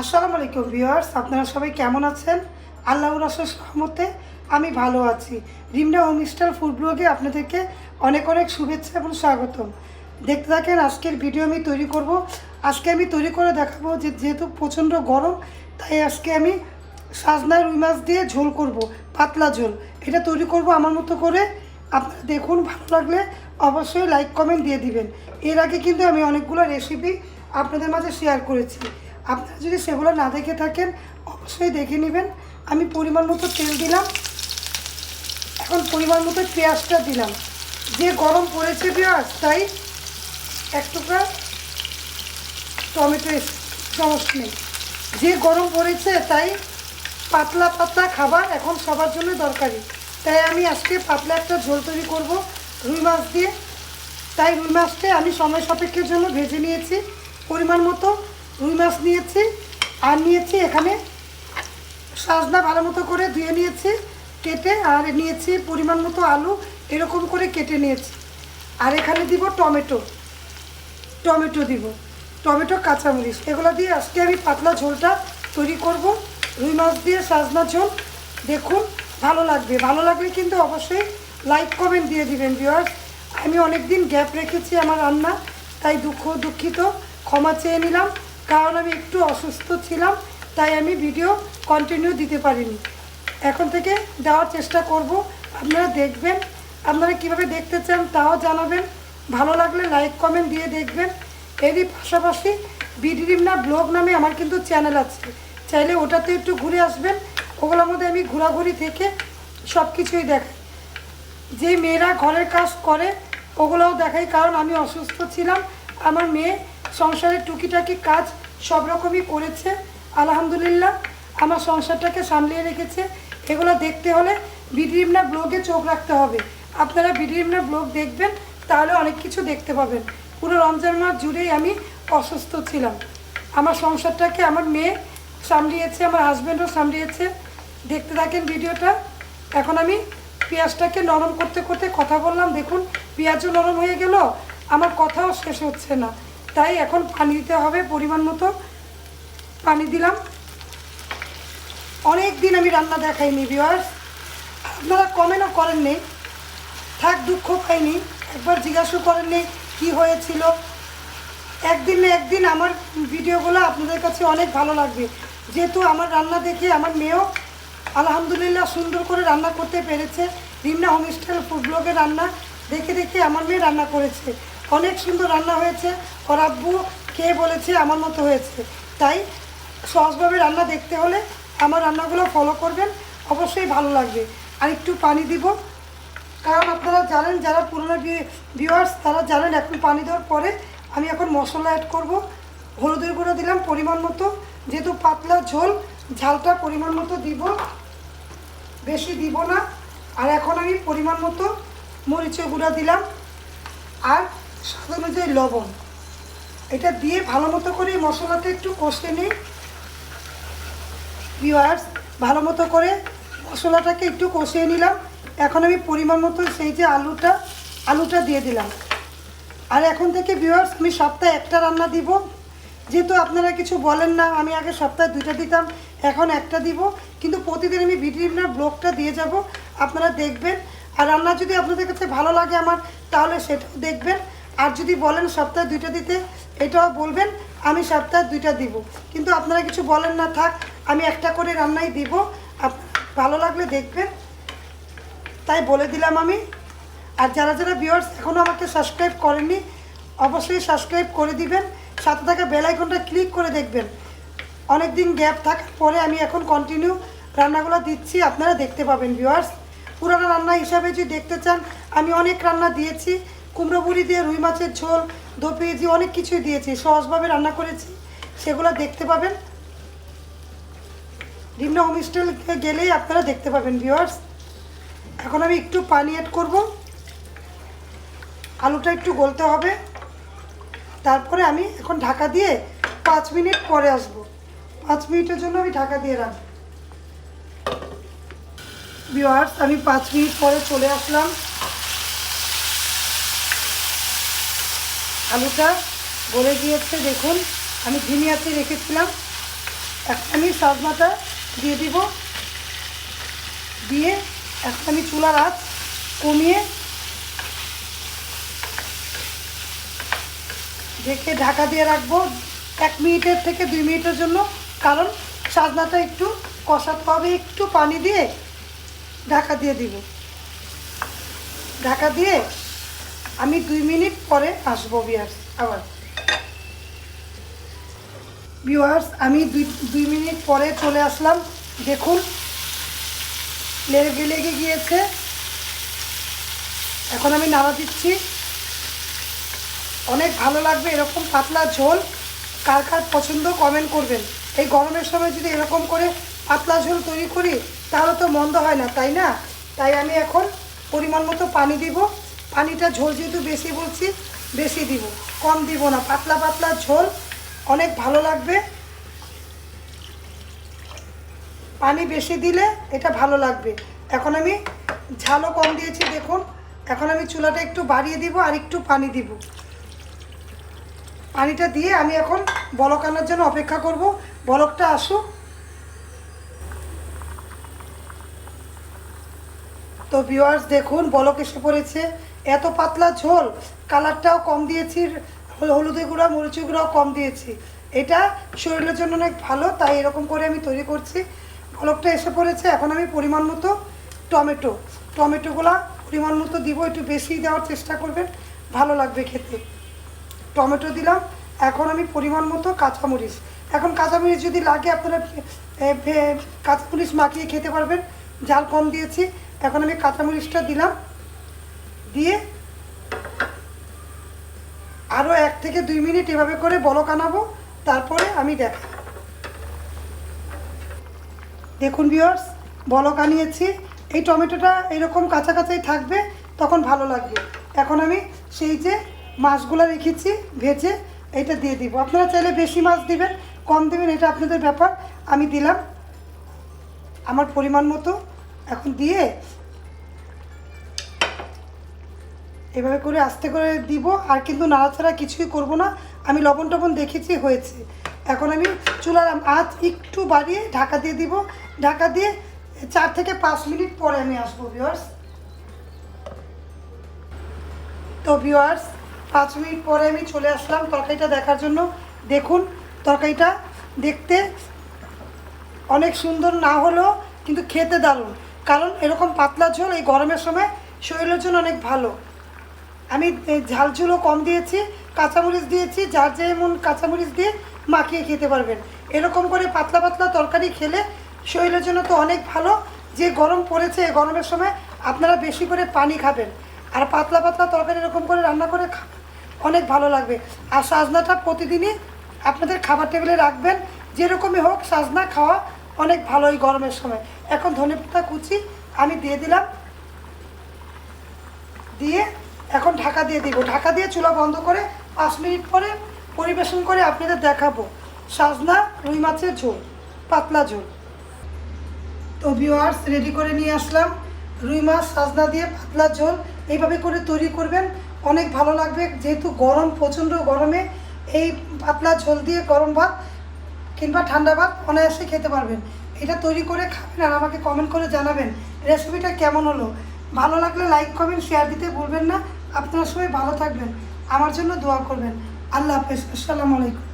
আসসালামু আলাইকুম ভিউয়ার্স, আপনারা সবাই কেমন আছেন? আল্লাহর আসার সহমতে আমি ভালো আছি। রিমনা হোম স্টাইল ফুড ব্লগে আপনাদেরকে অনেক অনেক শুভেচ্ছা এবং স্বাগতম। দেখতে থাকেন, আজকের ভিডিও আমি তৈরি করব। আজকে আমি তৈরি করে দেখাবো যে যেহেতু প্রচণ্ড গরম, তাই আজকে আমি সাজনা রুই মাছ দিয়ে ঝোল করব, পাতলা ঝোল। এটা তৈরি করব আমার মতো করে। আপনারা দেখুন, ভালো লাগলে অবশ্যই লাইক কমেন্ট দিয়ে দিবেন। এর আগে কিন্তু আমি অনেকগুলো রেসিপি আপনাদের মাঝে শেয়ার করেছি। আপনারা যদি সেগুলো না দেখে থাকেন, অবশ্যই দেখে নেবেন। আমি পরিমাণ মতো তেল দিলাম। এখন পরিমাণ মতো পেঁয়াজটা দিলাম। যে গরম পড়েছে পেঁয়াজ, তাই এক টুকরা টমেটো সমস্যা নেই। যে গরম পড়েছে, তাই পাতলা পাতলা খাবার এখন সবার জন্য দরকারি। তাই আমি আজকে পাতলা একটা ঝোল তৈরি করব, রুই মাছ দিয়ে। তাই রুই মাছটা আমি সময় সাপেক্ষের জন্য ভেজে নিয়েছি। পরিমাণ মতো রুই মাছ নিয়েছি, আর নিয়েছি এখানে সাজনা ভালো মতো করে ধুয়ে নিয়েছি, কেটে, আর নিয়েছি পরিমাণ মতো আলু, এরকম করে কেটে নিয়েছি। আর এখানে দিব টমেটো টমেটো দিব, টমেটো, কাঁচামরিচ। এগুলো দিয়ে আজকে আমি পাতলা ঝোলটা তৈরি করব। রুই মাছ দিয়ে সাজনা ঝোল, দেখুন, ভালো লাগবে। ভালো লাগলে কিন্তু অবশ্যই লাইক, কমেন্ট দিয়ে দিবেন ভিউয়ার্স আমি অনেক দিন গ্যাপ রেখেছি আমার রান্না, তাই দুঃখ, দুঃখিত। ক্ষমা চেয়ে নিলাম। কারণ আমি একটু অসুস্থ ছিলাম, তাই আমি ভিডিও কন্টিনিউ দিতে পারিনি। এখন থেকে দেওয়ার চেষ্টা করব। আপনারা দেখবেন, আপনারা কীভাবে দেখতে চান তাও জানাবেন। ভালো লাগলে লাইক কমেন্ট দিয়ে দেখবেন। এরই পাশাপাশি বিডিরিমনা ব্লগ নামে আমার কিন্তু চ্যানেল আছে। চাইলে ওটাতে একটু ঘুরে আসবেন। ওগুলোর মধ্যে আমি ঘোরাঘুরি থেকে সব কিছুই দেখাই। যে মেয়েরা ঘরের কাজ করে, ওগুলোও দেখাই। কারণ আমি অসুস্থ ছিলাম। আমার মেয়ে সংসারের টুকিটাকি কাজ সব রকমই করেছে, আলহামদুলিল্লাহ। আমার সংসারটাকে সামলিয়ে রেখেছে। এগুলো দেখতে হলে বিডিরিমনা ব্লগে চোখ রাখতে হবে। আপনারা বিডিরিমনা ব্লগ দেখবেন, তাহলে অনেক কিছু দেখতে পাবেন। পুরো রমজান মাস জুড়েই আমি অসুস্থ ছিলাম। আমার সংসারটাকে আমার মেয়ে সামলিয়েছে, আমার হাজব্যান্ডও সামলিয়েছে। দেখতে থাকেন ভিডিওটা। এখন আমি পেঁয়াজটাকে নরম করতে করতে কথা বললাম। দেখুন, পেঁয়াজও নরম হয়ে গেল। আমার কথাও শেষ হচ্ছে না। তাই এখন পানি দিতে হবে, পরিমাণ মতো পানি দিলাম। অনেক দিন আমি রান্না দেখাইনি ভিওয়ার্স আপনারা কমেন্টও করেননি। থাক, দুঃখ পাইনি। একবার জিজ্ঞাসা করেননি কি হয়েছিল। একদিন না একদিন আমার ভিডিওগুলো আপনাদের কাছে অনেক ভালো লাগবে। যেহেতু আমার রান্না দেখে আমার মেয়েও আলহামদুলিল্লাহ সুন্দর করে রান্না করতে পেরেছে। রিমনা হোমস্টাইল ফুড ব্লগের রান্না দেখে দেখে আমার মেয়ে রান্না করেছে। অনেক সুন্দর রান্না হয়েছে। ওর আব্বু খেয়ে বলেছে আমার মতো হয়েছে। তাই সহজভাবে রান্না দেখতে হলে আমার রান্নাগুলো ফলো করবেন। অবশ্যই ভালো লাগবে। আর একটু পানি দিব। কারণ আপনারা জানেন, যারা পুরোনো ভিউয়ার্স তারা জানেন এখন পানি দেওয়ার পরে আমি এখন মশলা অ্যাড করব। হলুদের গুঁড়ো দিলাম পরিমাণ মতো। যেহেতু পাতলা ঝোল, ঝালটা পরিমাণ মতো দিব। বেশি দিব না। আর এখন আমি পরিমাণ মতো মরিচের গুঁড়া দিলাম। আর স্বাদ অনুযায়ী লবণ। এটা দিয়ে ভালো মতো করে এই মশলাটা একটু কষে নিই। ভিউয়ার্স ভালো মতো করে মশলাটাকে একটু কষিয়ে নিলাম। এখন আমি পরিমাণ মতো সেই যে আলুটা আলুটা দিয়ে দিলাম। আর এখন থেকে ভিউয়ার্স আমি সপ্তাহে একটা রান্না দিব। যেহেতু আপনারা কিছু বলেন না, আমি আগে সপ্তাহে দুইটা দিতাম, এখন একটা দিব। কিন্তু প্রতিদিন আমি ভিডিওর ব্লগটা দিয়ে যাব। আপনারা দেখবেন। আর রান্না যদি আপনাদের কাছে ভালো লাগে আমার, তাহলে সেটাও দেখবেন। আর যদি বলেন সপ্তাহে দুইটা দিতে, এটাও বলবেন, আমি সপ্তাহে দুইটা দিব। কিন্তু আপনারা কিছু বলেন না, থাক, আমি একটা করে রান্নাই দিব। ভালো লাগলে দেখবেন। তাই বলে দিলাম আমি। আর যারা যারা ভিউয়ার্স এখনও আমাকে সাবস্ক্রাইব করেননি, অবশ্যই সাবস্ক্রাইব করে দিবেন। সাথে থাকা বেল আইকনটা ক্লিক করে দেখবেন। অনেক দিন গ্যাপ থাকার পরে আমি এখন কন্টিনিউ রান্নাগুলো দিচ্ছি, আপনারা দেখতে পাবেন ভিউয়ার্স পুরানো রান্না হিসাবে যদি দেখতে চান, আমি অনেক রান্না দিয়েছি। কুমড়ো বুড়ি দিয়ে রুই মাছের ঝোল দো অনেক কিছুই দিয়েছি। সহজভাবে রান্না করেছি। সেগুলো দেখতে পাবেন। ডিমনা হোমস্টেল গেলেই আপনারা দেখতে পাবেন ভিউয়ার্স এখন আমি একটু পানি অ্যাড করব। আলুটা একটু গলতে হবে। তারপরে আমি এখন ঢাকা দিয়ে পাঁচ মিনিট পরে আসব। পাঁচ মিনিটের জন্য আমি ঢাকা দিয়ে রাখব। ভিওয়ার্স আমি পাঁচ মিনিট পরে চলে আসলাম। আলুটা গলে গিয়েছে, দেখুন। আমি আছে রেখেছিলাম। এখন আমি সাজনাটা দিয়ে দিব। দিয়ে এখন আমি চুলার আঁচ কমিয়ে ঢেকে ঢাকা দিয়ে রাখব এক মিনিটের থেকে দুই মিনিটের জন্য, কারণ সাজনাটা একটু কষাতে হবে, একটু পানি দিয়ে ঢাকা দিয়ে দিব। ঢাকা দিয়ে আমি দুই মিনিট পরে আসব বিয়ার্স আবার। ভিউয়ার্স আমি দুই দুই মিনিট পরে চলে আসলাম। দেখুন, লেগে লেগে গিয়েছে। এখন আমি নাড়া দিচ্ছি। অনেক ভালো লাগবে এরকম পাতলা ঝোল। কার কার পছন্দ কমেন্ট করবেন। এই গরমের সময় যদি এরকম করে পাতলা ঝোল তৈরি করি, তাহলে তো মন্দ হয় না, তাই না? তাই আমি এখন পরিমাণ মতো পানি দিব। পানিটা ঝোল যেহেতু বেশি বলছি, বেশি দিব, কম দিব না, পাতলা পাতলা ঝোল, অনেক ভালো লাগবে। পানি বেশি দিলে এটা ভালো লাগবে। এখন আমি ঝালও কম দিয়েছি, দেখুন। এখন আমি চুলাটা একটু বাড়িয়ে দিব আর একটু পানি দিব। পানিটা দিয়ে আমি এখন বলক আনার জন্য অপেক্ষা করব। বলকটা আসুক। তো ভিউয়ার্স দেখুন, বলক এসে পড়েছে। এত পাতলা ঝোল, কালারটাও কম দিয়েছি, হল- হলুদে গুঁড়া মরিচি গুঁড়াও কম দিয়েছি। এটা শরীরের জন্য অনেক ভালো, তাই এরকম করে আমি তৈরি করছি। বলকটা এসে পড়েছে, এখন আমি পরিমাণ মতো টমেটো। টমেটোগুলা পরিমাণ মতো দিব, একটু বেশি দেওয়ার চেষ্টা করবেন, ভালো লাগবে খেতে। টমেটো দিলাম, এখন আমি পরিমাণ মতো কাঁচামরিচ। এখন কাঁচামরিচ যদি লাগে, আপনারা কাঁচামরিচ মাখিয়ে খেতে পারবেন। ঝাল কম দিয়েছি এখন আমি কাঁচামরিচটা দিলাম, দিয়ে আরও এক থেকে দুই মিনিট এভাবে করে বলক আনাবো, তারপরে আমি দেখাই দেখুন বিয়ার্স বলক আনিয়েছি। এই টমেটোটা এরকম কাঁচাই থাকবে, তখন ভালো লাগবে। এখন আমি সেই যে মাছগুলো রেখেছি, ভেজে এটা দিয়ে দিব। আপনারা চাইলে বেশি মাছ দিবেন, কম দেবেন, এটা আপনাদের ব্যাপার। আমি দিলাম আমার পরিমাণ মতো। এখন দিয়ে এভাবে করে আস্তে করে দিব, আর কিন্তু নাড়াচাড়া কিছুই করব না। আমি লবণ টবণ দেখেছি হয়েছে। এখন আমি চুলার আঁচ একটু বাড়িয়ে ঢাকা দিয়ে দিব। ঢাকা দিয়ে চার থেকে পাঁচ মিনিট পরে আমি আসব ভিওয়ার্স তো ভিওয়ার্স পাঁচ মিনিট পরে আমি চলে আসলাম তরকারিটা দেখার জন্য। দেখুন, তরকারিটা দেখতে অনেক সুন্দর না হলেও কিন্তু খেতে দারুণ। কারণ এরকম পাতলা ঝোল এই গরমের সময় শরীরের জন্য অনেক ভালো। আমি ঝাল ঝুলও কম দিয়েছি, কাঁচামরিচ দিয়েছি, যার যেমন কাঁচামরিচ দিয়ে মাখিয়ে খেতে পারবেন। এরকম করে পাতলা পাতলা তরকারি খেলে শরীরের জন্য তো অনেক ভালো। যে গরম পড়েছে এই গরমের সময় আপনারা বেশি করে পানি খাবেন। আর পাতলা পাতলা তরকারি এরকম করে রান্না করে অনেক ভালো লাগবে। আর সাজনাটা প্রতিদিনই আপনাদের খাবার টেবিলে রাখবেন। যেরকমই হোক সাজনা, খাওয়া অনেক ভালো এই গরমের সময়। এখন ধনে পাতা কুচি আমি দিয়ে দিলাম। দিয়ে এখন ঢাকা দিয়ে দিব। ঢাকা দিয়ে চুলা বন্ধ করে পাঁচ মিনিট পরে পরিবেশন করে আপনাদের দেখাবো। সাজনা, রুই মাছের ঝোল, পাতলা ঝোল। তো ভিওয়ার্স রেডি করে নিয়ে আসলাম। রুই মাছ, সাজনা দিয়ে পাতলা ঝোল, এইভাবে করে তৈরি করবেন। অনেক ভালো লাগবে। যেহেতু গরম, প্রচণ্ড গরমে এই পাতলা ঝোল দিয়ে গরম ভাত কিংবা ঠান্ডা ভাত অনায়াসে খেতে পারবেন। এটা তৈরি করে খাবেন আর আমাকে কমেন্ট করে জানাবেন রেসিপিটা কেমন হলো। ভালো লাগলে লাইক কমেন্ট শেয়ার দিতে ভুলবেন না। আপনারা সবাই ভালো থাকবেন। আমার জন্য দোয়া করবেন। আল্লাহ হাফেজ। আসসালামু আলাইকুম.